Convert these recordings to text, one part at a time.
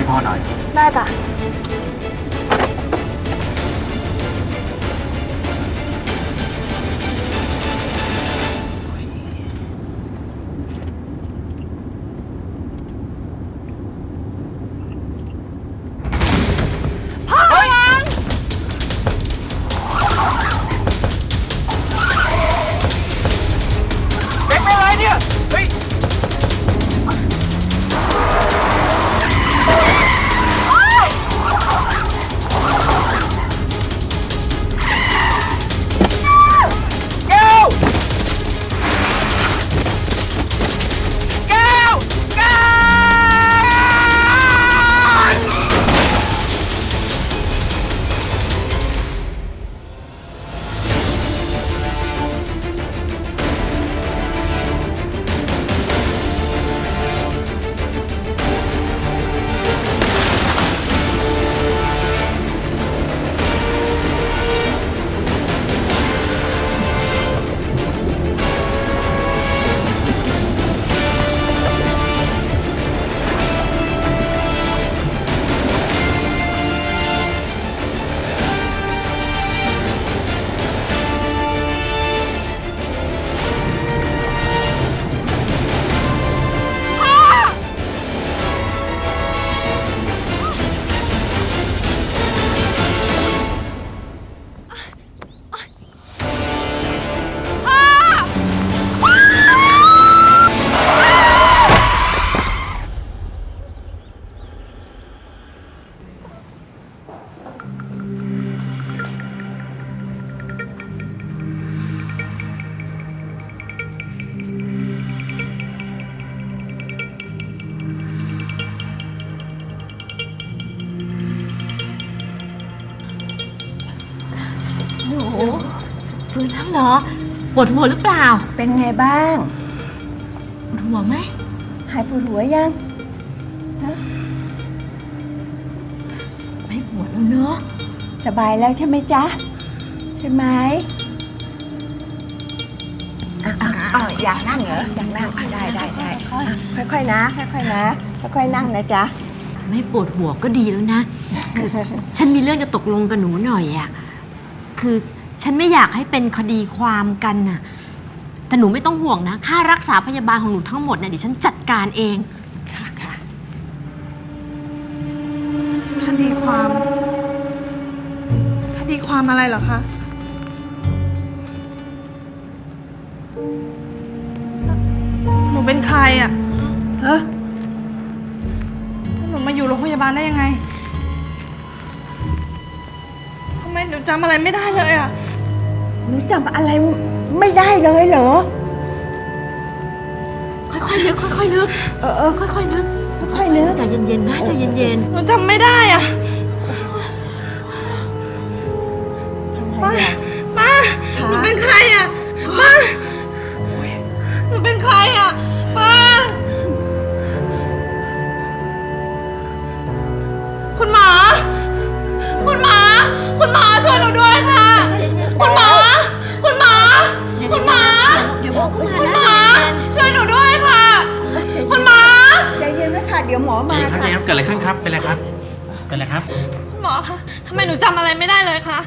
ให้พ่อหน่อย หนูฟื้นแล้วเหรอปวดหัวหรือเปล่า เป็นไงบ้างปวดหัวไหมหายปวดหัวยัง ไม่ปวดแล้วเนอะสบายแล้วใช่ไหมจ๊ะ ใช่ไหมอะอะอะอยากนั่งเหรออยากนั่งอะได้ได้ได้อะค่อยๆนะค่อยๆนะค่อยๆนั่งนะจ๊ะ ไม่ปวดหัวก็ดีแล้วนะคือฉันมีเรื่องจะตกลงกับหนูหน่อยอะคือฉันไม่อยากให้เป็นคดีความกันน่ะแต่หนูไม่ต้องห่วงนะ ค่ารักษาพยาบาลของหนูทั้งหมดเนี่ยเดี๋ยวฉันจัดการเอง ค่ะค่ะ คดีความ คดีความอะไรเหรอคะ หนูเป็นใครอะฮะ หนูมาอยู่โรงพยาบาลได้ยังไง ทำไมหนูจำอะไรไม่ได้เลยอะหนูจำอะไรไม่ได้เลยเหรอ ค่อยๆนึกค่อยๆนึก เออเออค่อยๆนึก ค่อยๆนึก ใจเย็นๆนะใจเย็นหนูจำไม่ได้อะ อะไรไม่ได้เลยคะ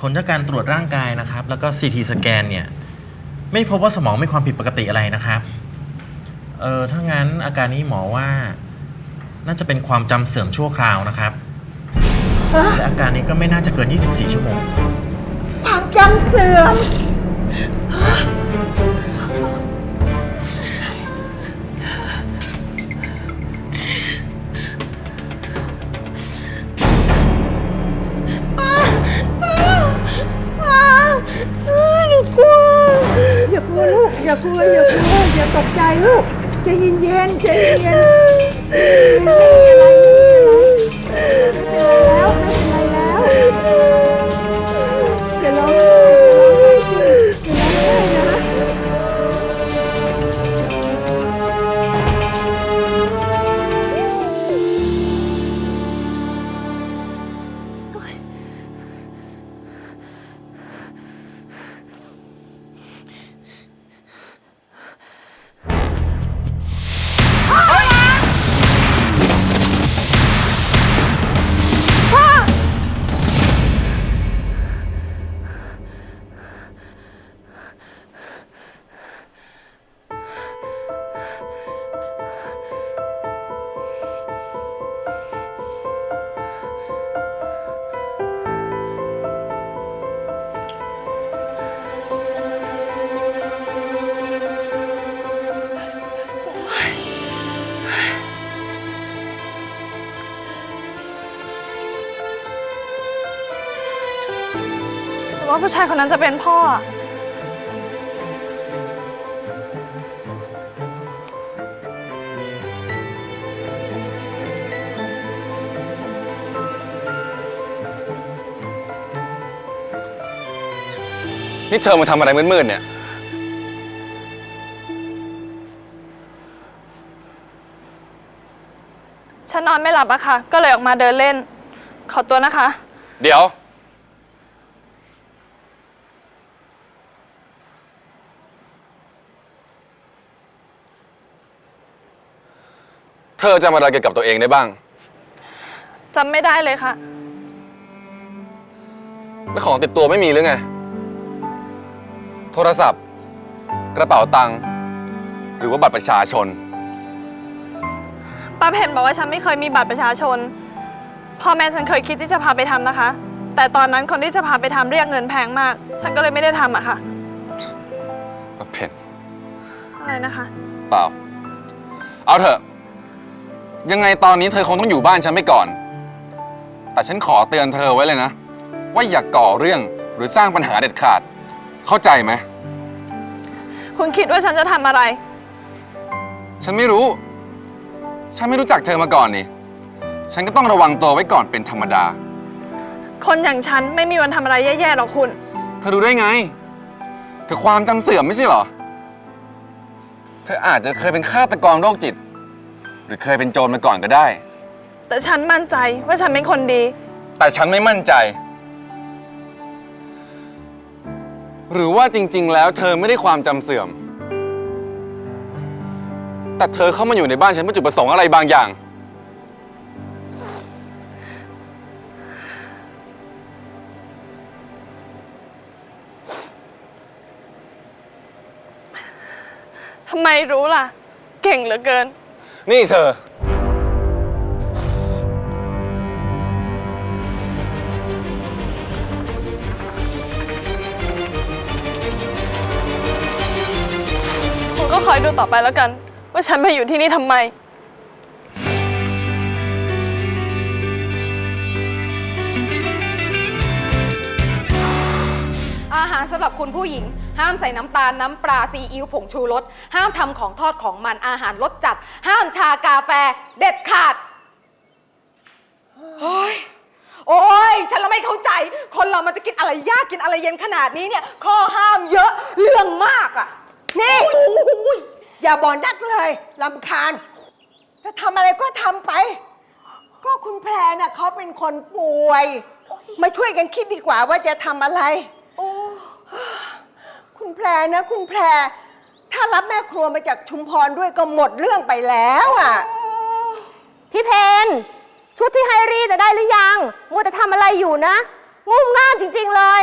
ผลจากการตรวจร่างกายนะครับ แล้วก็ CT สแกนเนี่ย ไม่พบว่าสมองมีความผิดปกติอะไรนะครับ เออถ้างั้นอาการนี้หมอว่า น่าจะเป็นความจำเสื่อมชั่วคราวนะครับฮะและอาการนี้ก็ไม่น่าจะเกิน 24 ชั่วโมง ความจำเสื่อม อย่ากลัวอย่ากลัวอย่าตกใจลูกใจเย็นเย็นๆใจเย็นๆไม่เป็นไรไม่มีอะไรแล้วไม่เป็นไรแล้ว ว่าผู้ชายคนนั้นจะเป็นพ่ออะนี่เธอมาทำอะไรมืดๆเนี่ย ฉันนอนไม่หลับอะค่ะ ก็เลยออกมาเดินเล่น ขอตัวนะคะ เดี๋ยว อจะมาอะไรเกี่ยวกับตัวเองได้บ้าง จำไม่ได้เลยค่ะ แล้วของติดตัวไม่มีหรือไง โทรศัพท์ กระเป๋าตังค์หรือว่าบัตรประชาชน ป้าเพนบอกว่าฉันไม่เคยมีบัตรประชาชน พ่อแม่ฉันเคยคิดที่จะพาไปทำนะคะ แต่ตอนนั้นคนที่จะพาไปทำเรียกเงินแพงมาก ฉันก็เลยไม่ได้ทำอะค่ะ ก็เพนอะไรนะคะ เปล่า เอาเถอะ ยังไงตอนนี้เธอคงต้องอยู่บ้านฉันไปก่อน แต่ฉันขอเตือนเธอไว้เลยนะ ว่าอย่าก่อเรื่องหรือสร้างปัญหาเด็ดขาด เข้าใจไหม คุณคิดว่าฉันจะทำอะไร ฉันไม่รู้ ฉันไม่รู้จักเธอมาก่อนนี่ ฉันก็ต้องระวังตัวไว้ก่อนเป็นธรรมดา คนอย่างฉันไม่มีวันทำอะไรแย่ๆหรอกคุณ เธอรู้ได้ไง เธอความจำเสื่อมไม่ใช่เหรอ เธออาจจะเคยเป็นฆาตกรโรคจิต หรือเคยเป็นโจรมาก่อนก็ได้ แต่ฉันมั่นใจว่าฉันเป็นคนดี แต่ฉันไม่มั่นใจ หรือว่าจริง ๆ แล้วเธอไม่ได้ความจำเสื่อม แต่เธอเข้ามาอยู่ในบ้านฉันเพื่อจุดประสงค์อะไรบางอย่าง ทำไมรู้ล่ะ เก่งเหลือเกิน นี่เธอ คุณก็คอยดูต่อไปแล้วกัน ว่าฉันมาอยู่ที่นี่ทำไม อาหารสำหรับคุณผู้หญิง ห้ามใส่น้ำตาลน้ำปลาซีอิ๊วผงชูรสห้ามทำของทอดของมันอาหารรสจัด ห้ามชากาแฟเด็ดขาดโอ้ยโอ้ยฉันละไม่เข้าใจ คนเรามันจะกินอะไรยากกินอะไรเย็นขนาดนี้เนี่ย ข้อห้ามเยอะเรื่องมากอะ่ะนี่อย่าบ่นนักเลยลำคาญ จะทำอะไรก็ทำไป ก็คุณแพรน่ะเขาเป็นคนป่วย มาช่วยกันคิดดีกว่าว่าจะทำอะไรโอ้ คุณแพรนะ คุณแพร ถ้ารับแม่ครัวมาจากชุมพรด้วยก็หมดเรื่องไปแล้วอะ พี่เพนชุดที่ให้รีดจะได้หรือยังมัวแต่ทำอะไรอยู่นะ งุ่มง่ามจริง ๆ เลย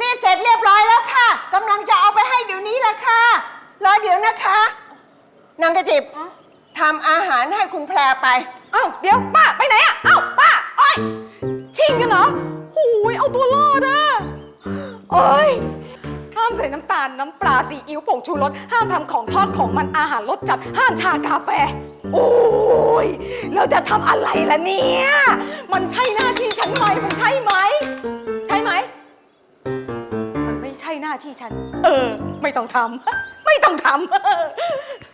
รีดเสร็จเรียบร้อยแล้วค่ะกำลังจะเอาไปให้เดี๋ยวนี้แหละค่ะ รอเดี๋ยวนะคะ นางกระจิบทำอาหารให้คุณแพรไป เอ้าเดี๋ยวป้าไปไหนอะเอ้าป้าโอ้ยชิงกันเหรอหูยเอาตัวรอดอะโอ้ยห้ามใส่น้ำตาลน้ำปลาซีอิ๊วผงชูรสห้ามทำของทอดของมันอาหารรสจัด ห้ามชากาแฟ โอ้ยเราจะทำอะไรล่ะเนี่ย มันใช่หน้าที่ฉันไหมมันใช่ไหม ใช่ไหม มันไม่ใช่หน้าที่ฉัน เออ ไม่ต้องทำไม่ต้องทำ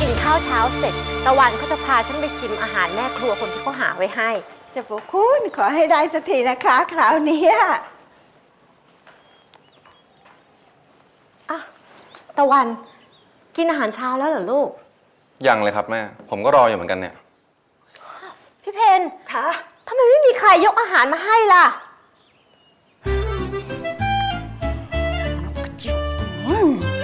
กินข้าวเช้าเสร็จ ตะวันเขาจะพาฉันไปชิมอาหารแม่ครัวคนที่เขาหาไว้ให้จะบอกคุณขอให้ได้สักทีนะคะ คราวเนี้ยตะวันกินอาหารเช้าแล้วเหรอลูก ยังเลยครับแม่ ผมก็รออยู่เหมือนกันเนี่ย พี่เพนค่ะทำไมไม่มีใครยกอาหารมาให้ล่ะน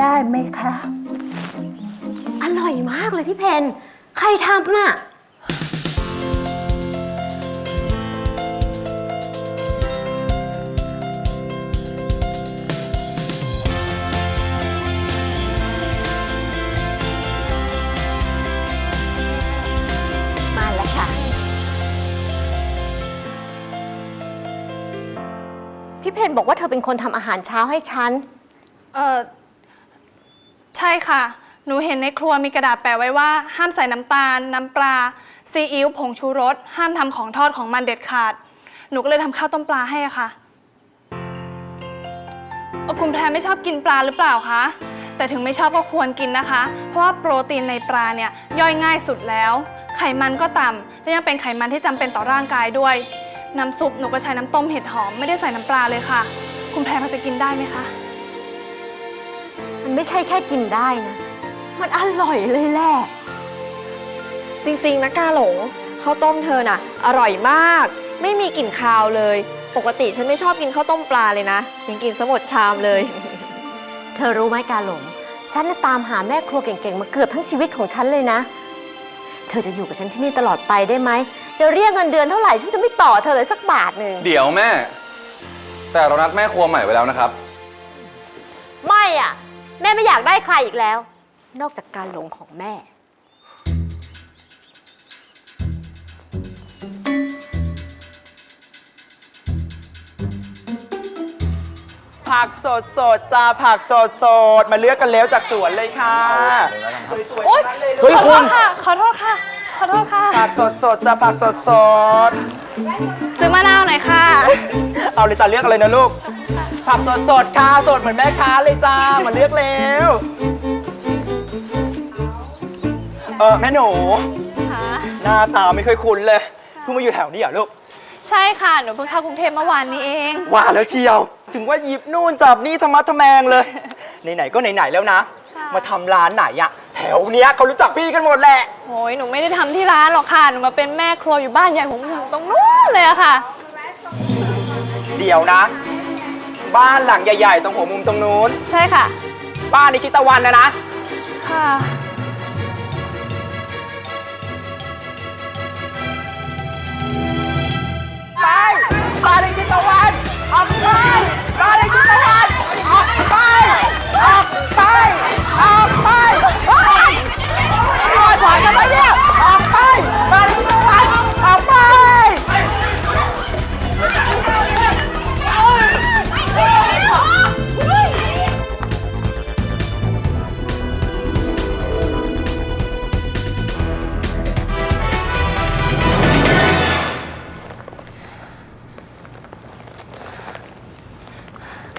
ได้ไหมคะ อร่อยมากเลยพี่เพน ใครทำน่ะ มาแล้วค่ะ พี่เพนบอกว่าเธอเป็นคนทำอาหารเช้าให้ฉัน เออ ใช่ค่ะ หนูเห็นในครัวมีกระดาษแปะไว้ว่า ห้ามใส่น้ำตาล น้ำปลา ซีอิ๊ว ผงชูรส ห้ามทำของทอดของมันเด็ดขาด หนูก็เลยทำข้าวต้มปลาให้อะค่ะเอ่อคุณแพรไม่ชอบกินปลาหรือเปล่าคะ แต่ถึงไม่ชอบก็ควรกินนะคะ เพราะว่าโปรตีนในปลาเนี่ยย่อยง่ายสุดแล้ว ไขมันก็ต่ำและยังเป็นไขมันที่จำเป็นต่อร่างกายด้วย น้ำซุปหนูก็ใช้น้ำต้มเห็ดหอมไม่ได้ใส่น้ำปลาเลยค่ะ คุณแพรพอจะกินได้ไหมคะ มันไม่ใช่แค่กินได้นะ มันอร่อยเลยแหละ จริงๆนะกาหลงข้าวต้มเธอน่ะ อร่อยมาก ไม่มีกลิ่นคาวเลย ปกติฉันไม่ชอบกินข้าวต้มปลาเลยนะ ยังกินสมดชามเลย เธอรู้ไหมกาหลง ฉันน่ะตามหาแม่ครัวเก่งๆ มาเกือบทั้งชีวิตของฉันเลยนะ เธอจะอยู่กับฉันที่นี่ตลอดไปได้ไหม จะเรียกเงินเดือนเท่าไหร่ฉันจะไม่ต่อเธอเลยสักบาทหนึ่ง เดี๋ยวแม่ แต่เรานัดแม่ครัวใหม่ไว้แล้วนะครับ ไม่อะ แม่ไม่อยากได้ใครอีกแล้ว นอกจากการหลงของแม่ ผักสดสดๆจ้าผักสดสดๆมาเลือกกันแล้วจากสวนเลยค่ะ สวยๆโอ๊ยทั้งนั้นเลยขอโทษค่ะ ขอโทษค่ะ ขอโทษค่ะ ผักสดสดๆจ้าผักสดสด ซื้อมะนาวหน่อยค่ะๆเอาเลยจ้าเลือกอะไรนะลูก ผักสดสดๆค่ะสดเหมือนแม่ค้าเลยจ้ามาเลือกแล้วเออแม่หนู ค่ะ หน้าตาไม่ค่อยคุ้นเลยเพิ่งมาอยู่แถวนี้เหรอลูก ใช่ค่ะ หนูเพิ่งเข้ากรุงเทพเมื่อวานนี้เอง ว่าแล้วเชียว ถึงว่าหยิบนู่นจับนี่ธรรมะทแมงเลย ไหนๆก็ไหนๆแล้วนะค่ะ มาทำร้านไหนอะแถวเนี้ยเขารู้จักพี่กันหมดแหละ โอ้ยหนูไม่ได้ทำที่ร้านหรอกค่ะ หนูมาเป็นแม่ครัวอยู่บ้านใหญ่ของเมืองตรงนู้นเลยอะค่ะ เดี๋ยวนะ บ้านหลังใหญ่ๆ ตรงหัวมุมตรงนู้น ใช่ค่ะ บ้านในชิตะวันนะนะ ค่ะ ไปบ้านในชิตะวัน ออกไปบ้านในชิตะวัน ออกไป ออกไป ออกไปไปรอดขวานกันไปเนี่ย ออกไปบ้านในชิตะวันออกไป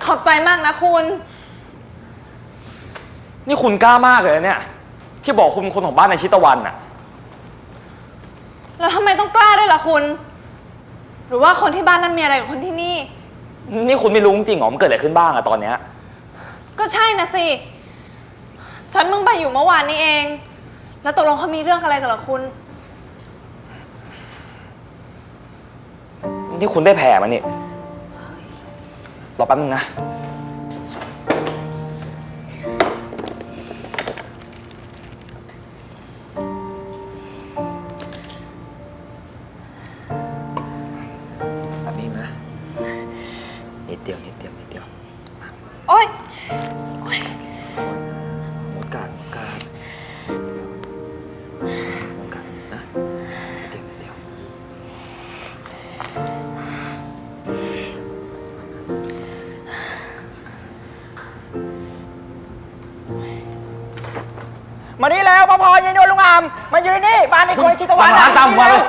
ขอบใจมากนะคุณ นี่คุณกล้ามากเลยนะเนี่ย ที่บอกคุณเป็นคนของบ้านในชิตะวันน่ะ แล้วทำไมต้องกล้าด้วยล่ะคุณ หรือว่าคนที่บ้านนั้นมีอะไรกับคนที่นี่ นี่คุณไม่รู้จริงเหรอมันเกิดอะไรขึ้นบ้างอะตอนเนี้ย ก็ใช่นะสิ ฉันเพิ่งไปอยู่เมื่อวานนี้เอง แล้วตกลงเขามีเรื่องอะไรกันเหรอคุณ นี่คุณได้แผลมานี่รอแป๊บนึงนะ ดเดียวนิดเดียวนิดเดียวโอ๊ยหมดการหมดการหมดการนะนิดเดียวนิดเดียวมานี่แล้วพ่อพอยายนวลลุงอามมายืนนี่บ้านในครัวชิตะวันร้านตามผมมาเลย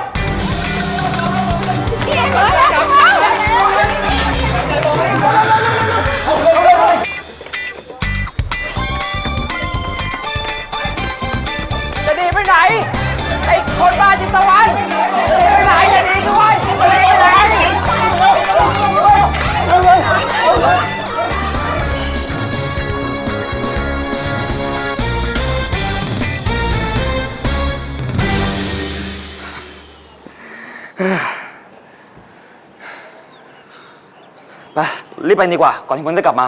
รีบไปดีกว่า ก่อนที่ผมจะกลับมา